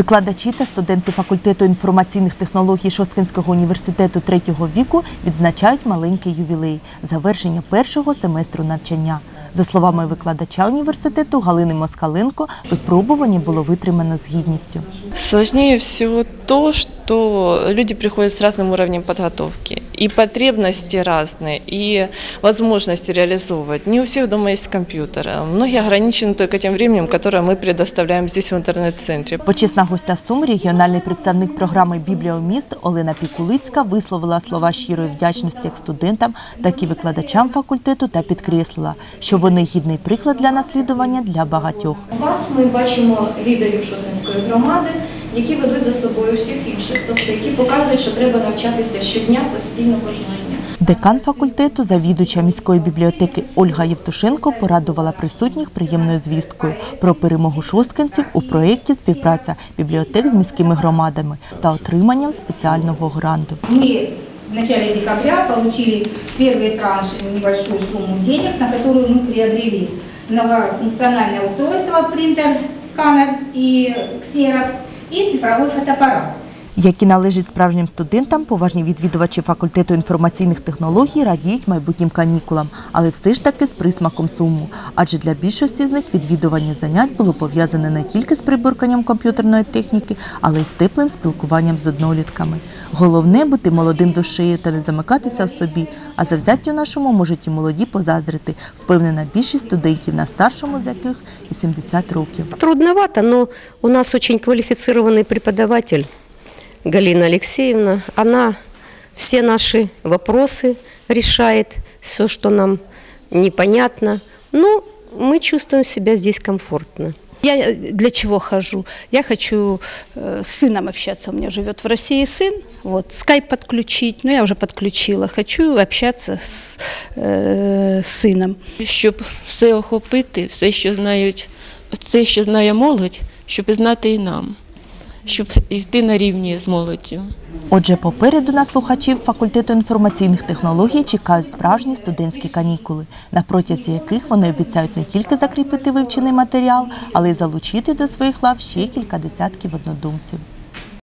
Викладачі та студенти факультету інформаційних технологій Шосткинського університету третього віку відзначають маленький ювілей завершення першого семестру навчання. За словами викладача університету Галини Москаленко, випробування було витримано з гідністю. Сложніше всього то, що люди приходять з різним уровнем подготовки. И потребности разные, и возможности реализовывать. Не у всех дома есть компьютер. Многие ограничены только тем временем, которое мы предоставляем здесь в интернет-центре. Почесна гостя Сум, регіональний представник програми Бібліоміст Олена Пікулицька висловила слова щирої вдячності як студентам, так і викладачам факультету та підкреслила, що вони гідний приклад для наслідування для багатьох. У вас ми бачимо лідерів Шостинської громади, які ведуть за собою всіх інших, тобто які показують, що треба навчатися щодня, постійно кожного дня. Декан факультету, завідувача міської бібліотеки Ольга Євтушенко порадувала присутніх приємною звісткою про перемогу шосткинців у проєкті співпраця бібліотек з міськими громадами та отриманням спеціального гранту. Мы в начале декабря получили первый транш, небольшую сумму денег, на которую мы приобрели многофункциональное устройство, принтер, сканер и ксерокс и цифровой фотоаппарат. Які належать справжнім студентам, поважні відвідувачі факультету інформаційних технологій радіють майбутнім канікулам, але все ж таки з присмаком суму. Адже для більшості з них відвідування занять було пов'язане не тільки з приборканням комп'ютерної техніки, але й з теплим спілкуванням з однолітками. Головне бути молодим душею та не замикатися в собі. А завзяттю нашому можуть і молоді позаздрити, впевнена більшість студентів на старшому з яких 80 років. Трудновато, но у нас очень квалифицированный преподаватель Галина Алексеевна. Она все наши вопросы решает, все, что нам непонятно. Ну, мы чувствуем себя здесь комфортно. Я э, для чего хожу? Я хочу э, с сыном общаться. У меня живет в России сын. Вот скайп подключить. Ну, я уже подключила. Хочу общаться с, э, с сыном. щоб все охопити, все, що знають, все, що знає молодь, щоб знати і нам, щоб йти на рівні з молоддю. Отже, попереду на слухачів факультету інформаційних технологій чекають справжні студентські канікули, на протязі яких вони обіцяють не тільки закріпити вивчений матеріал, але й залучити до своїх лав ще кілька десятків однодумців.